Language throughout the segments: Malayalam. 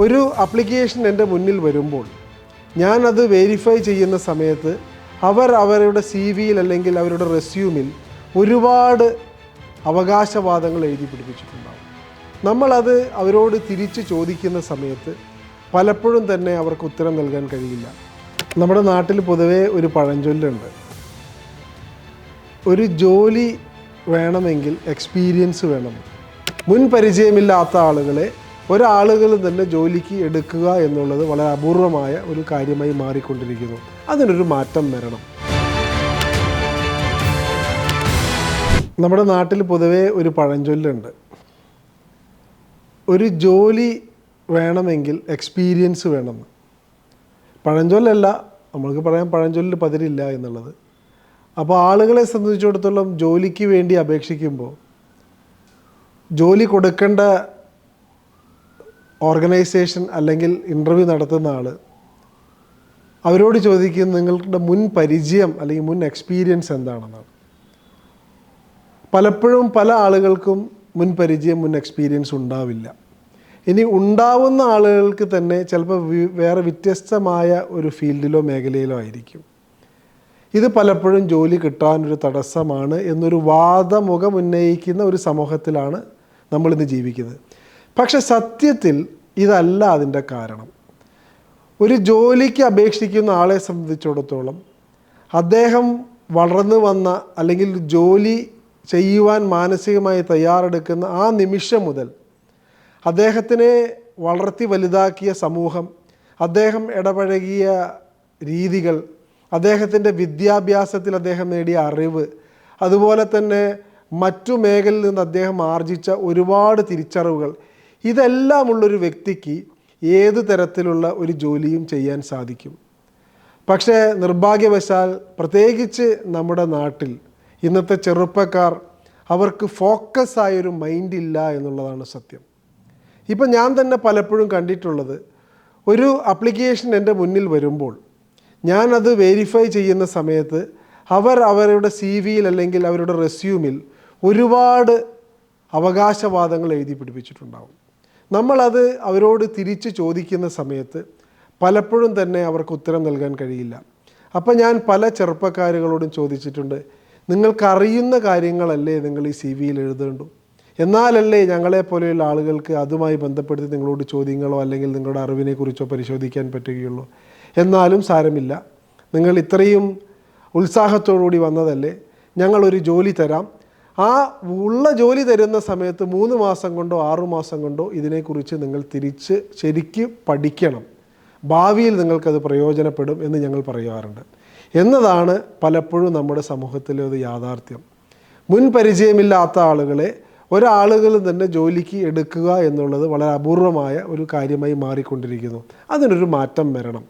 ഒരു അപ്ലിക്കേഷൻ എന്റെ മുന്നിൽ വരുമ്പോൾ ഞാനത് വെരിഫൈ ചെയ്യുന്ന സമയത്ത് അവർ അവരുടെ സി വിയിൽ അല്ലെങ്കിൽ അവരുടെ റെസ്യൂമിൽ ഒരുപാട് അവകാശവാദങ്ങൾ എഴുതി പിടിപ്പിച്ചിട്ടുണ്ടാവും. നമ്മളത് അവരോട് തിരിച്ച് ചോദിക്കുന്ന സമയത്ത് പലപ്പോഴും തന്നെ അവർക്ക് ഉത്തരം നൽകാൻ കഴിയില്ല. നമ്മുടെ നാട്ടിൽ പൊതുവേ ഒരു പഴഞ്ചൊല്ലുണ്ട്. ഒരു ജോലി വേണമെങ്കിൽ എക്സ്പീരിയൻസ് വേണം. മുൻ പരിചയമില്ലാത്ത ആളുകളെ ഒരാളുകൾ തന്നെ ജോലിക്ക് എടുക്കുക എന്നുള്ളത് വളരെ അപൂർവമായ ഒരു കാര്യമായി മാറിക്കൊണ്ടിരിക്കുന്നു. അതിനൊരു മാറ്റം വരണം. നമ്മുടെ നാട്ടിൽ പൊതുവേ ഒരു പഴഞ്ചൊല്ലുണ്ട്. ഒരു ജോലി വേണമെങ്കിൽ എക്സ്പീരിയൻസ് വേണമെന്ന് പഴഞ്ചൊല്ലല്ല നമ്മൾക്ക് പറയാൻ പഴഞ്ചൊല്ലിൽ പതിരില്ല എന്നുള്ളത്. അപ്പോൾ ആളുകളെ സംബന്ധിച്ചിടത്തോളം ജോലിക്ക് വേണ്ടി അപേക്ഷിക്കുമ്പോൾ ജോലി കൊടുക്കേണ്ട ഓർഗനൈസേഷൻ അല്ലെങ്കിൽ ഇന്റർവ്യൂ നടത്തുന്ന ആൾ അവരോട് ചോദിക്കുന്ന നിങ്ങളുടെ മുൻ പരിചയം അല്ലെങ്കിൽ മുൻ എക്സ്പീരിയൻസ് എന്താണെന്നാണ്. പലപ്പോഴും പല ആളുകൾക്കും മുൻ പരിചയം മുൻ എക്സ്പീരിയൻസ് ഉണ്ടാവില്ല. ഇനി ഉണ്ടാവുന്ന ആളുകൾക്ക് തന്നെ ചിലപ്പോൾ വേറെ വ്യത്യസ്തമായ ഒരു ഫീൽഡിലോ മേഖലയിലോ ആയിരിക്കും. ഇത് പലപ്പോഴും ജോലി കിട്ടാനൊരു തടസ്സമാണ് എന്നൊരു വാദമുഖം ഉന്നയിക്കുന്ന ഒരു സമൂഹത്തിലാണ് നമ്മളിന്ന് ജീവിക്കുന്നത്. പക്ഷെ സത്യത്തിൽ ഇതല്ല അതിന്റെ കാരണം. ഒരു ജോലിക്ക് അപേക്ഷിക്കുന്ന ആളെ സംബന്ധിച്ചിടത്തോളം അദ്ദേഹം വളർന്നു വന്ന അല്ലെങ്കിൽ ജോലി ചെയ്യുവാൻ മാനസികമായി തയ്യാറെടുക്കുന്ന ആ നിമിഷം മുതൽ അദ്ദേഹത്തിനെ വളർത്തി വലുതാക്കിയ സമൂഹം അദ്ദേഹം ഇടപഴകിയ രീതികൾ അദ്ദേഹത്തിന്റെ വിദ്യാഭ്യാസത്തിൽ അദ്ദേഹം നേടിയ അറിവ് അതുപോലെ തന്നെ മറ്റു മേഖലയിൽ നിന്ന് അദ്ദേഹം ആർജിച്ച ഒരുപാട് തിരിച്ചറിവുകൾ ഇതെല്ലാം ഉള്ളൊരു വ്യക്തിക്ക് ഏത് തരത്തിലുള്ള ഒരു ജോലിയും ചെയ്യാൻ സാധിക്കും. പക്ഷേ നിർഭാഗ്യവശാൽ പ്രത്യേകിച്ച് നമ്മുടെ നാട്ടിൽ ഇന്നത്തെ ചെറുപ്പക്കാർ അവർക്ക് ഫോക്കസ് ആയൊരു മൈൻഡ് ഇല്ല എന്നുള്ളതാണ് സത്യം. ഇപ്പം ഞാൻ തന്നെ പലപ്പോഴും കണ്ടിട്ടുള്ളത് ഒരു അപ്ലിക്കേഷൻ എന്റെ മുന്നിൽ വരുമ്പോൾ ഞാൻ അത് വെരിഫൈ ചെയ്യുന്ന സമയത്ത് അവർ അവരുടെ സി വിയിൽ അല്ലെങ്കിൽ അവരുടെ റെസ്യൂമിൽ ഒരുപാട് അവകാശവാദങ്ങൾ എഴുതി പിടിപ്പിച്ചിട്ടുണ്ടാവും. നമ്മളത് അവരോട് തിരിച്ച് ചോദിക്കുന്ന സമയത്ത് പലപ്പോഴും തന്നെ അവർക്ക് ഉത്തരം നൽകാൻ കഴിയില്ല. അപ്പം ഞാൻ പല ചെറുപ്പക്കാരുകളോടും ചോദിച്ചിട്ടുണ്ട് നിങ്ങൾക്കറിയുന്ന കാര്യങ്ങളല്ലേ നിങ്ങൾ ഈ സി വിയിൽ എഴുതേണ്ടു? എന്നാലല്ലേ ഞങ്ങളെ പോലെയുള്ള ആളുകൾക്ക് അതുമായി ബന്ധപ്പെടുത്തി നിങ്ങളോട് ചോദ്യങ്ങളോ അല്ലെങ്കിൽ നിങ്ങളുടെ അറിവിനെക്കുറിച്ചോ പരിശോധിക്കാൻ പറ്റുകയുള്ളൂ. എന്നാലും സാരമില്ല. നിങ്ങൾ ഇത്രയും ഉത്സാഹത്തോടുകൂടി വന്നതല്ലേ? ഞങ്ങളൊരു ജോലി തരാം. ആ ഉള്ള ജോലി തരുന്ന സമയത്ത് മൂന്ന് മാസം കൊണ്ടോ ആറു മാസം കൊണ്ടോ ഇതിനെക്കുറിച്ച് നിങ്ങൾ തിരിച്ച് ശരിക്ക് പഠിക്കണം. ഭാവിയിൽ നിങ്ങൾക്കത് പ്രയോജനപ്പെടും എന്ന് ഞങ്ങൾ പറയാറുണ്ട് എന്നതാണ് പലപ്പോഴും നമ്മുടെ സമൂഹത്തിലെ ഒരു യാഥാർത്ഥ്യം. മുൻപരിചയമില്ലാത്ത ആളുകളെ ഒരാളുകളിൽ തന്നെ ജോലിക്ക് എടുക്കുക എന്നുള്ളത് വളരെ അപൂർവമായ ഒരു കാര്യമായി മാറിക്കൊണ്ടിരിക്കുന്നു. അതിനൊരു മാറ്റം വരണം.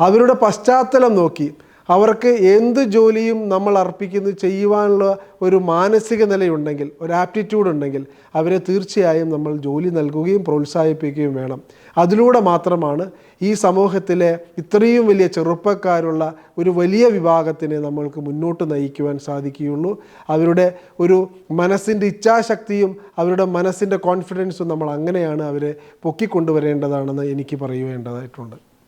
അവരുടെ പശ്ചാത്തലം നോക്കി അവർക്ക് എന്ത് ജോലിയും നമ്മൾ അർപ്പിക്കുന്നത് ചെയ്യുവാനുള്ള ഒരു മാനസിക നിലയുണ്ടെങ്കിൽ ഒരു ആപ്റ്റിറ്റ്യൂഡ് ഉണ്ടെങ്കിൽ അവരെ തീർച്ചയായും നമ്മൾ ജോലി നൽകുകയും പ്രോത്സാഹിപ്പിക്കുകയും വേണം. അതിലൂടെ മാത്രമാണ് ഈ സമൂഹത്തിലെ ഇത്രയും വലിയ ചെറുപ്പക്കാരുള്ള ഒരു വലിയ വിഭാഗത്തിനെ നമ്മൾക്ക് മുന്നോട്ട് നയിക്കുവാൻ സാധിക്കുകയുള്ളൂ. അവരുടെ ഒരു മനസ്സിന്റെ ഇച്ഛാശക്തിയും അവരുടെ മനസ്സിന്റെ കോൺഫിഡൻസും നമ്മൾ അങ്ങനെയാണ് അവരെ പൊക്കിക്കൊണ്ടുവരേണ്ടതാണെന്ന് എനിക്ക് പറയുവേണ്ടതായിട്ടുണ്ട്.